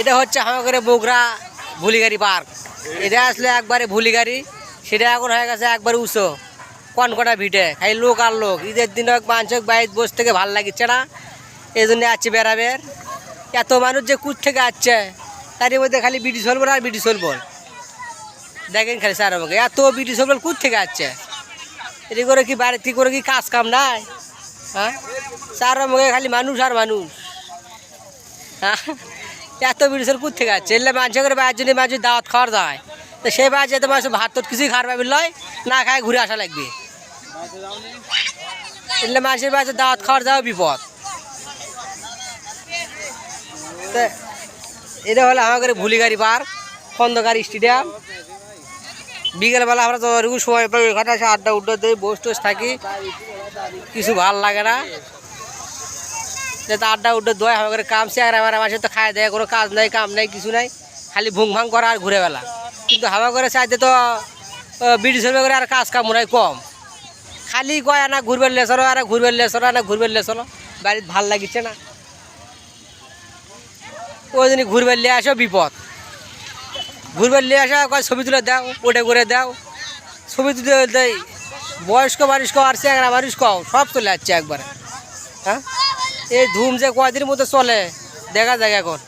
এটা হচ্ছে আমাদের বগুড়া ভুলিগাড়ি পার্ক। এটা আসলে একবারে ভুলিগাড়ি। সেটা এখন হয়ে গেছে একবারে উঁচু। কনকটা ভিটে? খালি লোক আর লোক। ঈদের দিন মাংসক বাইর, বসে থেকে ভালো লাগিচ্ছে না। এই জন্য আসছে বেড়াবের। এত মানুষ যে কুচ থেকে আসছে। তার মধ্যে খালি বিটি চলবো আর বিটি চলবো দেখেন খালি স্যার আমাকে, এত বিটি চলবো কুচ থেকে আসছে। এটি করে কি বাইরে কি করে কি কাজ কাম নাই? হ্যাঁ? স্যার আমাকে খালি মানুষ আর মানুষ। হ্যাঁ? এত বিড়িসের কুত থেকে আছে এলে মানুষ করে বাইর জন্য মাঝে দাওয়াত খাওয়ার দেয় তো সেই বাইর যেতে মানুষ ভাত তো কিছুই খাওয়ার পাবি লয়, না খায় ঘুরে আসা লাগবে। এলে মানুষের বাড়িতে দাওয়াত খাওয়ার যাওয়া বিপদ। তো, এটা হলো আমাদের ভুলিগাড়ি পার্ক, খন্দকার স্টেডিয়াম। বিকেলবেলা আমরা ওরকম সময় পাই এসে আড্ডা উড্ডা দিই বস টস থাকি। কিছু ভালো লাগে না। আড্ডা উড্ডা দোয় আমাদের কাম শেয়ার আমার মাসে তো খায় দেয়, কোনো কাজ নাই, কাম নাই, কিছু নাই, খালি ভুং ভাং করা আর ঘুরে বেলা। কিন্তু হাওয়া করে চাইতে তো বিড়ি সরবে করে আর কাজ কাম মনে কম। খালি কয় না ঘুরবে লেসর আর ঘুরবে লেসর না ঘুরবে লেসর বাড়িতে ভালো লাগিচ্ছে না। ওই জন্য ঘুরবে লিয়ে আসো, বিপদ। ঘুরবে লিয়ে আসা, কয় ছবি তুলে দাও, ওটে করে দাও। ছবি তুলে দেয় বয়স্ক মানুষ কও, আর চ্যাংরা মানুষ কও, সব চলে যাচ্ছে একবারে। হ্যাঁ? এই ধুম যে কয়দিনের মধ্যে চলে? দেখা যায় এখন।